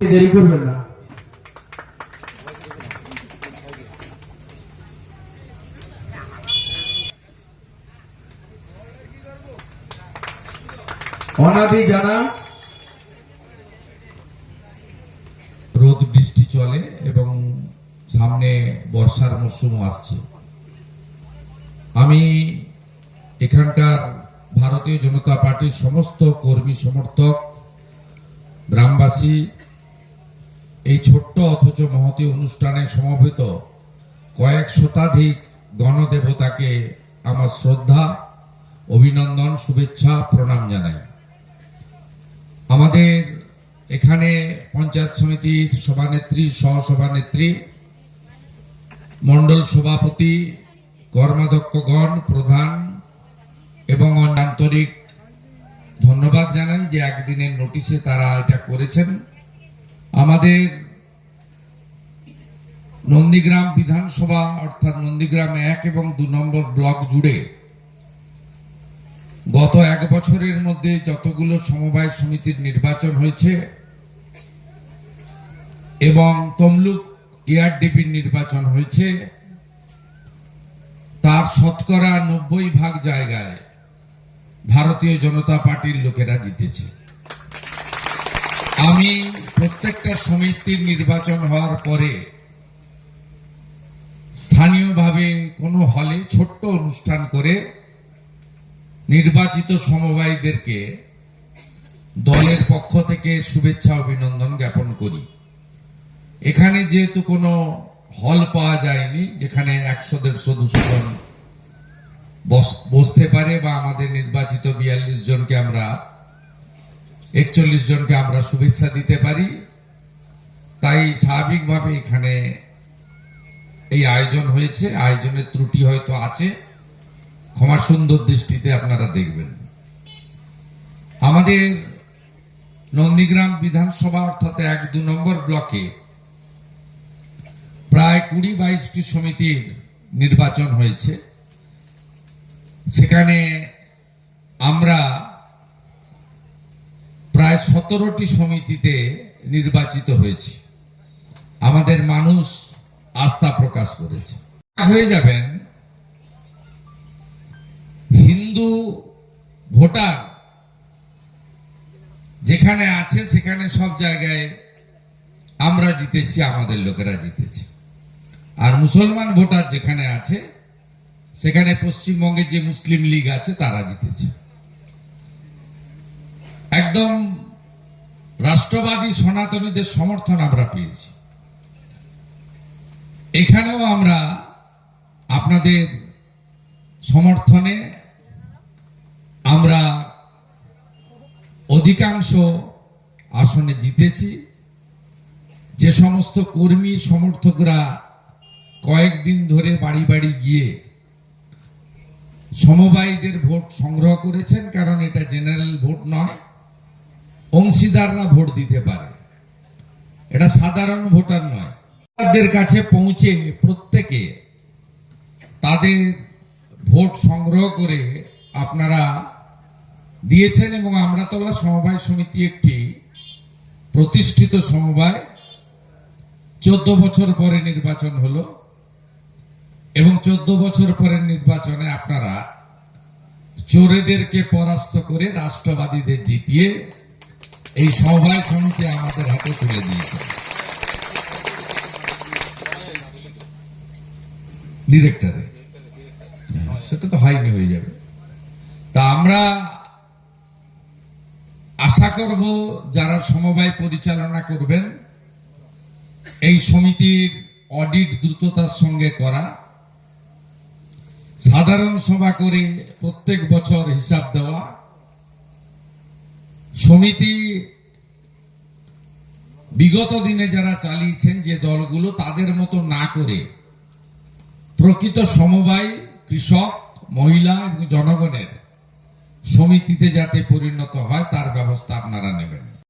দেরি করবেন না। অনাদি জানা। রোদ, বৃষ্টি চলে এবং সামনে বর্ষার মরশুম আসছে। আমি এখানকার ভারতীয় জনতা পার্টির সমস্ত কর্মী সমর্থক, গ্রামবাসী এই ছোট্ট অথচ মহতী অনুষ্ঠানে সমবেত কয়েক শতাধিক গণদেবতাকে আমার শ্রদ্ধা, অভিনন্দন, শুভেচ্ছা, প্রণাম জানাই। আমাদের এখানে পঞ্চায়েত সমিতির সভানেত্রী, সহসভানেত্রী মন্ডল সভাপতি, কর্মাধ্যক্ষগণ, প্রধান এবং আন্তরিক ধন্যবাদ জানাই যে একদিনের নোটিশে তারা এটা করেছেন। আমাদের নন্দীগ্রাম বিধানসভা, অর্থাৎ নন্দীগ্রাম এক এবং দু নম্বর ব্লক জুড়ে গত এক বছরের মধ্যে যতগুলো সমবায় সমিতির নির্বাচন হয়েছে এবং তমলুক এআরডিপির নির্বাচন হয়েছে, তার শতকরা নব্বই ভাগ জায়গায় ভারতীয় জনতা পার্টির লোকেরা জিতেছে। আমি প্রত্যেকটা সমিতির নির্বাচন হওয়ার পরে স্থানীয়ভাবে কোনো হলে ছোট্ট অনুষ্ঠান করে নির্বাচিত সমবায়ীদেরকে দলের পক্ষ থেকে শুভেচ্ছা, অভিনন্দন জ্ঞাপন করি। এখানে যেহেতু কোনো হল পাওয়া যায়নি, যেখানে একশো, দেড়শো, দুশো জন বস- বসতে পারে বা আমাদের নির্বাচিত বিয়াল্লিশ জনকে আমরা একচল্লিশ জনকে আমরা শুভেচ্ছা দিতে পারি। তাই স্বাভাবিকভাবে এখানে এই আয়োজন হয়েছে। আয়োজনের ত্রুটি হয়তো আছে। ক্ষমা সুন্দর দৃষ্টিতে আপনারা দেখবেন। আমাদের নন্দীগ্রাম বিধানসভা অর্থাৎ এক দু নম্বর ব্লকে প্রায় কুড়ি বাইশটি সমিতির নির্বাচন হয়েছে। সেখানে আমরা প্রায় সতেরোটি সমিতিতে নির্বাচিত হয়েছি। আমাদের মানুষ আস্থা প্রকাশ করেছে। হয়ে যাবেন, হিন্দু ভোটার যেখানে আছে সেখানে সব জায়গায় আমরা জিতেছি, আমাদের লোকেরা জিতেছে। আর মুসলমান ভোটার যেখানে আছে, সেখানে পশ্চিমবঙ্গের যে মুসলিম লীগ আছে, তারা জিতেছে। একদম রাষ্ট্রবাদী সনাতনীদের সমর্থন আমরা পেয়েছি। এখানেও আমরা আপনাদের সমর্থনে আমরা অধিকাংশ আসনে জিতেছি। যে সমস্ত কর্মী সমর্থকরা কয়েকদিন ধরে বাড়ি বাড়ি গিয়ে সমবায়ীদের ভোট সংগ্রহ করেছেন, কারণ এটা জেনারেল ভোট নয়। অংশীদাররা ভোট দিতে পারে। এটা সাধারণ ভোটার নয়। কাছে পৌঁছে প্রত্যেকে তাদের ভোট সংগ্রহ করে আপনারা দিয়েছেন এবং আমরাতলা সমবায় সমিতি একটি প্রতিষ্ঠিত সমবায় চোদ্দ বছর পরে নির্বাচন হলো এবং চোদ্দ বছর পরের নির্বাচনে আপনারা চোরেদেরকে পরাস্ত করে রাষ্ট্রবাদীদের জিতিয়ে এই সমবায় সমিতি আমাদের হাতে তুলে দিয়েছে। ডিরেক্টরে হ্যাঁ, সেটা তো হয়নি হয়ে যাবে। তা আমরা আশা করব যারা সমবায় পরিচালনা করবেন এই সমিতির অডিট দ্রুততার সঙ্গে করা সাধারণ সভা করে প্রত্যেক বছর হিসাব দেওয়া সমিতি বিগত দিনে যারা চালিয়েছেন যে দলগুলো, তাদের মতো না করে প্রকৃত সমবায় কৃষক, মহিলা এবং জনগণের সমিতিতে যাতে পরিণত হয়, তার ব্যবস্থা আপনারা নেবেন।